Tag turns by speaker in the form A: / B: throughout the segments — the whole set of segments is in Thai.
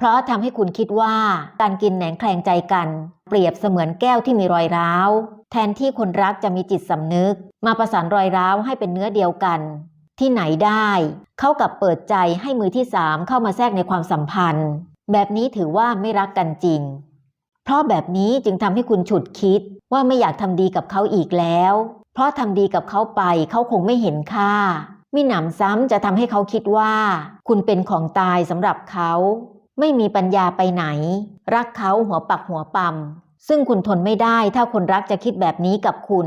A: เพราะทำให้คุณคิดว่าการกินแหนงแคลงใจกัน เปรียบเสมือนแก้วที่มีรอยร้าว แทนที่คนรักจะมีจิตสำนึก มาประสานรอยร้าวให้เป็นเนื้อเดียวกัน ที่ไหนได้ เข้ากับเปิดใจให้มือที่สามเข้ามาแทรกในความสัมพันธ์ แบบนี้ถือว่าไม่รักกันจริง เพราะแบบนี้จึงทำให้คุณฉุดคิดว่าไม่อยากทำดีกับเขาอีกแล้ว เพราะทำดีกับเขาไปเขาคงไม่เห็นค่ามิหนำซ้ำจะทำให้เขาคิดว่า คุณเป็นของตายสำหรับเขา ไม่มีปัญญาไปไหน รักเขาหัวปักหัวปั๊มซึ่งคุณทนไม่ได้ถ้าคนรักจะคิดแบบนี้กับคุณ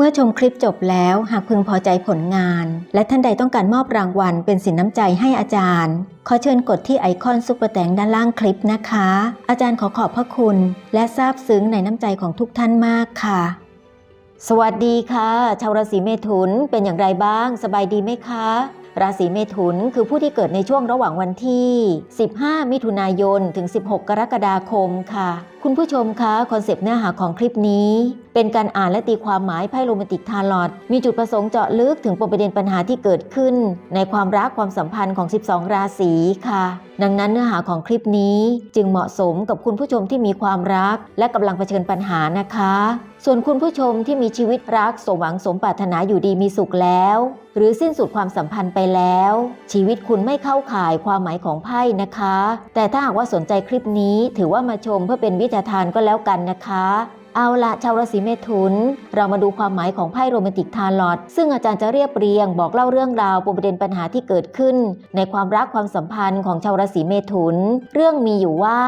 A: เมื่อชมคลิปจบแล้วหากพึงพอใจผลงาน และท่านใดต้องการมอบรางวัลเป็นสินน้ำใจให้อาจารย์ ขอเชิญกดที่ไอคอนซุปเปอร์แตงด้านล่างคลิปนะคะ อาจารย์ขอขอบพระคุณ และซาบซึ้งในน้ำใจของทุกท่านมากค่ะ สวัสดีค่ะ ชาวราศีเมถุนเป็นอย่างไรบ้าง สบายดีไหมคะ ราศีเมถุนคือผู้ที่เกิดในช่วงระหว่างวันที่ 15 มิถุนายน ถึง 16 กรกฎาคมค่ะ คุณผู้ชมคะคอนเซปต์เนื้อหาของคลิปนี้ เป็นการอ่านและตีความหมายไพ่โรแมนติกทาร์ลอตมีจุดประสงค์เจาะลึกถึงปมประเด็นปัญหาที่เกิดขึ้น ในความรักความสัมพันธ์ของ 12 ราศีค่ะ ดังนั้นเนื้อหาของคลิปนี้จึงเหมาะสมกับคุณผู้ชมที่มีความรัก และกำลังเผชิญปัญหานะคะส่วนคุณผู้ชมที่มีชีวิตรักสมหวังสมปรารถนาอยู่ดีมีสุขแล้ว หรือสิ้นสุดความสัมพันธ์ไปแล้ว ชีวิตคุณไม่เข้าข่ายความหมายของไพ่นะคะ แต่ถ้าหากว่าสนใจคลิปนี้ถือว่ามาชมเพื่อเป็นวิทยาทานก็แล้วกันนะคะเอาละชาวราศีเมถุน เรามาดูความหมายของไพ่โรแมนติกทาลอตซึ่งอาจารย์จะเรียบเรียง บอกเล่าเรื่องราวปมประเด็นปัญหาที่เกิดขึ้น ในความรักความสัมพันธ์ของชาวราศีเมถุน เรื่องมีอยู่ว่า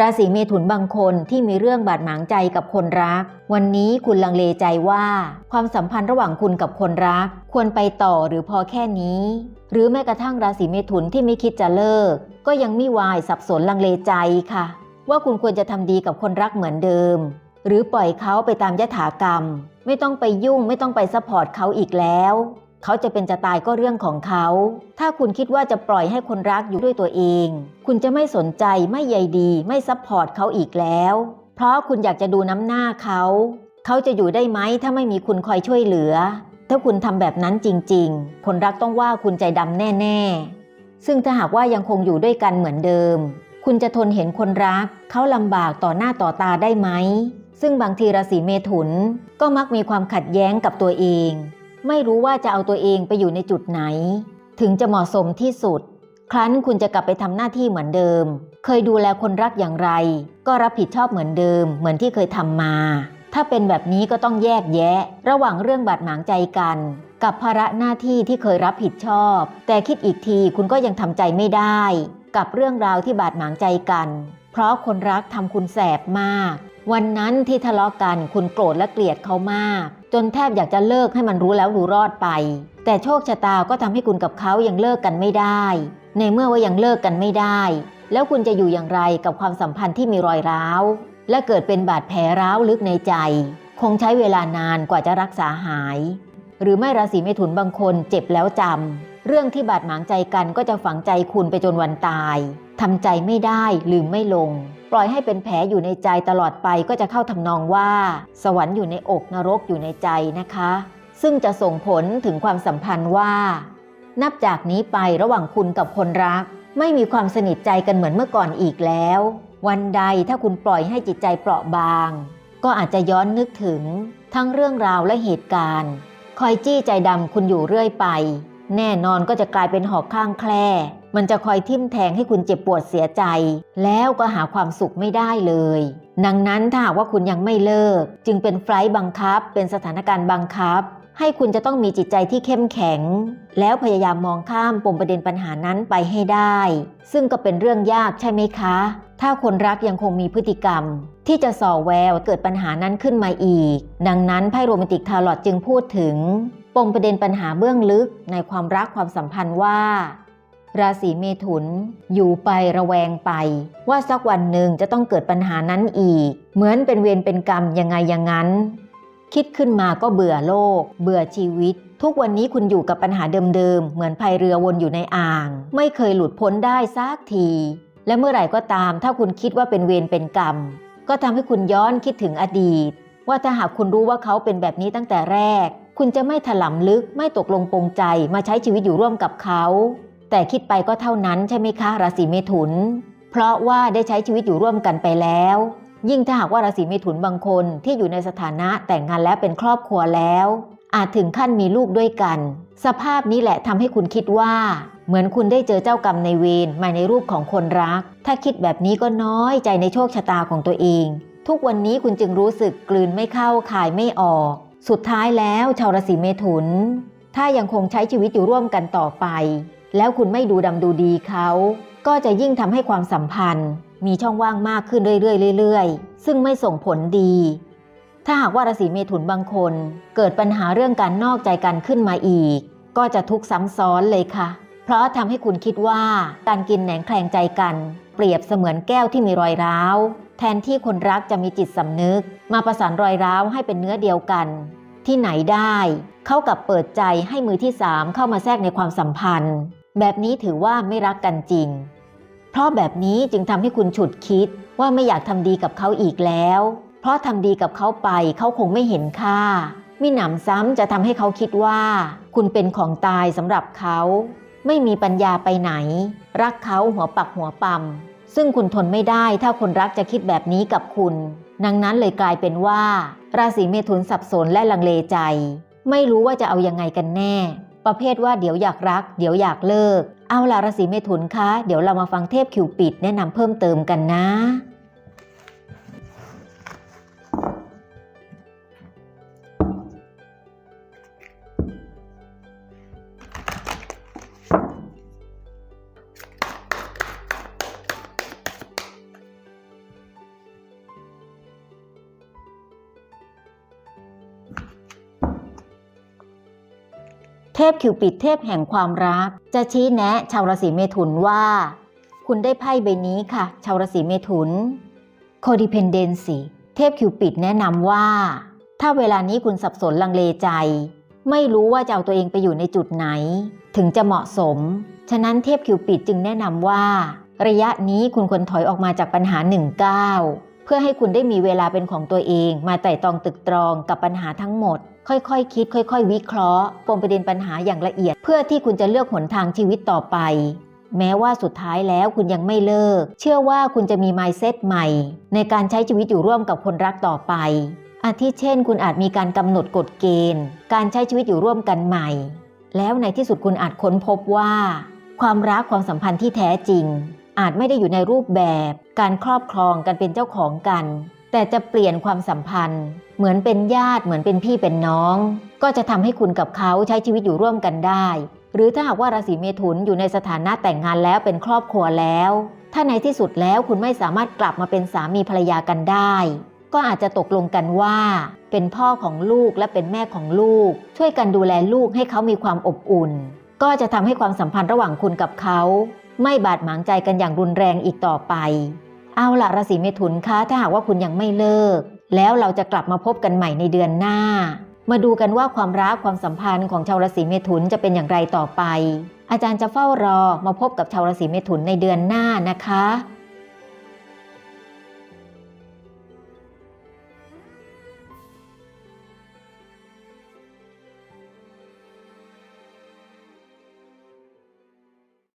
A: ราศีเมถุนบางคนที่มีเรื่องบาดหมางใจกับคนรัก วันนี้คุณลังเลใจว่า ความสัมพันธ์ระหว่างคุณกับคนรัก ควรไปต่อหรือพอแค่นี้ หรือแม้กระทั่งราศีเมถุนที่ไม่คิดจะเลิก ก็ยังไม่วายสับสนลังเลใจค่ะ ว่าคุณควรจะทำดีกับคนรักเหมือนเดิม หรือปล่อยเขาไปตามยถากรรม ไม่ต้องไปยุ่งไม่ต้องไปซัพพอร์ตเขาอีกแล้ว เขาจะเป็นจะตายก็เรื่องของเขา ถ้าคุณคิดว่าจะปล่อยให้คนรักอยู่ด้วยตัวเอง คุณจะไม่สนใจไม่ใยดี ไม่ซัพพอร์ตเขาอีกแล้ว เพราะคุณอยากจะดูน้ำหน้าเขา เขาจะอยู่ได้ไหมถ้าไม่มีคุณคอยช่วยเหลือ ถ้าคุณทำแบบนั้นจริง ๆ คนรักต้องว่าคุณใจดำแน่ๆ ซึ่งถ้าหากว่ายังคงอยู่ด้วยกันเหมือนเดิม คุณจะทนเห็นคนรัก เขาลำบากต่อหน้าต่อตาได้ไหมซึ่งบางทีราศีเมถุนก็มักมีความขัดแย้งกับตัวเอง ไม่รู้ว่าจะเอาตัวเองไปอยู่ในจุดไหน ถึงจะเหมาะสมที่สุด ครั้นคุณจะกลับไปทำหน้าที่เหมือนเดิม เคยดูแลคนรักอย่างไร ก็รับผิดชอบเหมือนเดิม เหมือนที่เคยทำมา ถ้าเป็นแบบนี้ก็ต้องแยกแยะ ระหว่างเรื่องบาดหมางใจกัน กับภาระหน้าที่ที่เคยรับผิดชอบ แต่คิดอีกทีคุณก็ยังทำใจไม่ได้ กับเรื่องราวที่บาดหมางใจกัน เพราะคนรักทำคุณแสบมาก วันนั้นที่ทะเลาะกันคุณโกรธและเกลียดเขามาก จนแทบอยากจะเลิกให้มันรู้แล้วรู้รอดไป แต่โชคชะตาก็ทำให้คุณกับเขายังเลิกกันไม่ได้ ในเมื่อว่ายังเลิกกันไม่ได้ แล้วคุณจะอยู่อย่างไรกับความสัมพันธ์ที่มีรอยร้าว และเกิดเป็นบาดแผลร้าวลึกในใจ คงใช้เวลานานกว่าจะรักษาหาย หรือไม่ราศีเมถุนบางคนเจ็บแล้วจำเรื่องที่บาดหมางใจกันก็จะฝังใจคุณไปจนวันตายทำใจไม่ได้ลืมไม่ลง ปล่อยให้เป็นแผลอยู่ในใจตลอดไปก็จะเข้าทำนองว่า สวรรค์อยู่ในอกนรกอยู่ในใจนะคะ ซึ่งจะส่งผลถึงความสัมพันธ์ว่า นับจากนี้ไประหว่างคุณกับคนรัก ไม่มีความสนิทใจกันเหมือนเมื่อก่อนอีกแล้ว วันใดถ้าคุณปล่อยให้จิตใจเปราะบาง ก็อาจจะย้อนนึกถึง ทั้งเรื่องราวและเหตุการณ์ คอยจี้ใจดำคุณอยู่เรื่อยไป แน่นอนก็จะกลายเป็นหอกข้างแคร่ มันจะคอยทิ่มแทงให้คุณเจ็บปวดเสียใจ แล้วก็หาความสุขไม่ได้เลย ดังนั้นถ้าหากว่าคุณยังไม่เลิก จึงเป็นไฟล์บังคับ เป็นสถานการณ์บังคับ ให้คุณจะต้องมีจิตใจที่เข้มแข็ง แล้วพยายามมองข้ามปมประเด็นปัญหานั้นไปให้ได้ ซึ่งก็เป็นเรื่องยากใช่ไหมคะ ถ้าคนรักยังคงมีพฤติกรรม ที่จะส่อแววเกิดปัญหานั้นขึ้นมาอีก ดังนั้นไพ่โรแมนติกทาร์ลอตจึงพูดถึงปมประเด็นปัญหาเบื้องลึกในความรักความสัมพันธ์ว่า ราศีเมถุน อยู่ไประแวงไป ว่าสักวันหนึ่งจะต้องเกิดปัญหานั้นอีก เหมือนเป็นเวรเป็นกรรมยังไงอย่างนั้น คิดขึ้นมาก็เบื่อโลก เบื่อชีวิต ทุกวันนี้คุณอยู่กับปัญหาเดิมๆ เหมือนพายเรือวนอยู่ในอ่าง ไม่เคยหลุดพ้นได้สักที และเมื่อไหร่ก็ตาม ถ้าคุณคิดว่าเป็นเวรเป็นกรรม ก็ทำให้คุณย้อนคิดถึงอดีต ว่าถ้าหากคุณรู้ว่าเขาเป็นแบบนี้ตั้งแต่แรกคุณจะไม่ถลำลึกไม่ตกลงปรงใจมาใช้ชีวิตอยู่ร่วมกับเขา แต่คิดไปก็เท่านั้นใช่ไหมคะราศีเมถุน เพราะว่าได้ใช้ชีวิตอยู่ร่วมกันไปแล้ว ยิ่งถ้าหากว่าราศีเมถุนบางคนที่อยู่ในสถานะแต่งงานแล้วเป็นครอบครัวแล้ว อาจถึงขั้นมีลูกด้วยกัน สภาพนี้แหละทำให้คุณคิดว่า เหมือนคุณได้เจอเจ้ากรรมในเวรมาในรูปของคนรัก ถ้าคิดแบบนี้ก็น้อยใจในโชคชะตาของตัวเอง ทุกวันนี้คุณจึงรู้สึกกลืนไม่เข้าคายไม่ออก สุดท้ายแล้วชาวราศีเมถุน ถ้ายังคงใช้ชีวิตอยู่ร่วมกันต่อไป แล้วคุณไม่ดูดำดูดีเขา ก็จะยิ่งทำให้ความสัมพันธ์ มีช่องว่างมากขึ้นเรื่อยๆเรื่อยๆ ซึ่งไม่ส่งผลดี ถ้าหากว่าราศีเมถุนบางคน เกิดปัญหาเรื่องการนอกใจกันขึ้นมาอีก ก็จะทุกข์ซ้ำซ้อนเลยค่ะ เพราะทำให้คุณคิดว่าการกินแหนงแคลงใจกัน เปรียบเสมือนแก้วที่มีรอยร้าวแทนที่คนรักจะมีจิตสำนึก มาประสานรอยร้าวให้เป็นเนื้อเดียวกัน ที่ไหนได้ เข้ากับเปิดใจให้มือที่สามเข้ามาแทรกในความสัมพันธ์ แบบนี้ถือว่าไม่รักกันจริง เพราะแบบนี้จึงทำให้คุณฉุดคิดว่าไม่อยากทำดีกับเขาอีกแล้ว เพราะทำดีกับเขาไปเขาคงไม่เห็นค่ามิหนำซ้ำจะทำให้เขาคิดว่า คุณเป็นของตายสำหรับเขา ไม่มีปัญญาไปไหน รักเขาหัวปักหัวปั๊มซึ่งคุณทนไม่ได้ถ้าคนรักจะคิดแบบนี้กับคุณ ดังนั้นเลยกลายเป็นว่า ราศีเมถุนสับสนและลังเลใจ ไม่รู้ว่าจะเอายังไงกันแน่ ประเภทว่าเดี๋ยวอยากรัก เดี๋ยวอยากเลิก เอาล่ะราศีเมถุนคะ เดี๋ยวเรามาฟังเทพคิวปิดแนะนำเพิ่มเติมกันนะ เทพคิวปิดเทพแห่งความรัก จะชี้แนะชาวราศีเมถุนว่า คุณได้ไพ่ใบนี้ค่ะ ชาวราศีเมถุน Codependency เทพคิวปิดแนะนำว่า ถ้าเวลานี้คุณสับสนลังเลใจ ไม่รู้ว่าจะเอาตัวเองไปอยู่ในจุดไหน ถึงจะเหมาะสม ฉะนั้นเทพคิวปิดจึงแนะนำว่า ระยะนี้คุณควรถอยออกมาจากปัญหาหนึ่งก้าวเพื่อให้คุณได้มีเวลาเป็นของตัวเองมาไต่ตองตึกตรองกับปัญหาทั้งหมด ค่อยๆคคิด ค่อย ๆ วิเคราะห์ปมประเด็นปัญหาอย่างละเอียด เพื่อที่คุณจะเลือกหนทางชีวิตต่อไป แม้ว่าสุดท้ายแล้วคุณยังไม่เลิก เชื่อว่าคุณจะมี mindset ใหม่ ในการใช้ชีวิตอยู่ร่วมกับคนรักต่อไปอาทิเช่น คุณอาจมีการกำหนดกฎเกณฑ์ การใช้ชีวิตอยู่ร่วมกันใหม่ แล้วในที่สุดคุณอาจค้นพบว่า ความรักความสัมพันธ์ที่แท้จริง อาจไม่ได้อยู่ในรูปแบบ การครอบครองกันเป็นเจ้าของกัน แต่จะเปลี่ยนความสัมพันธ์ เหมือนเป็นญาติเหมือนเป็นพี่เป็นน้อง ก็จะทำให้คุณกับเขาใช้ชีวิตอยู่ร่วมกันได้ หรือถ้าหากว่าราศีเมถุนอยู่ในสถานะแต่งงานแล้วเป็นครอบครัวแล้ว ถ้าในที่สุดแล้วคุณไม่สามารถกลับมาเป็นสามีภรรยากันได้ ก็อาจจะตกลงกันว่า เป็นพ่อของลูกและเป็นแม่ของลูก ช่วยกันดูแลลูกให้เขามีความอบอุ่น ก็จะทำให้ความสัมพันธ์ระหว่างคุณกับเขา ไม่บาดหมางใจกันอย่างรุนแรงอีกต่อไป เอาล่ะราศีเมถุนคะถ้าหากว่าคุณยังไม่เลิก แล้วเราจะกลับมาพบกันใหม่ในเดือนหน้า มาดูกันว่าความรักความสัมพันธ์ของชาวราศีเมถุนจะเป็นอย่างไรต่อไป อาจารย์จะเฝ้ารอมาพบกับชาวราศีเมถุนในเดือนหน้านะคะ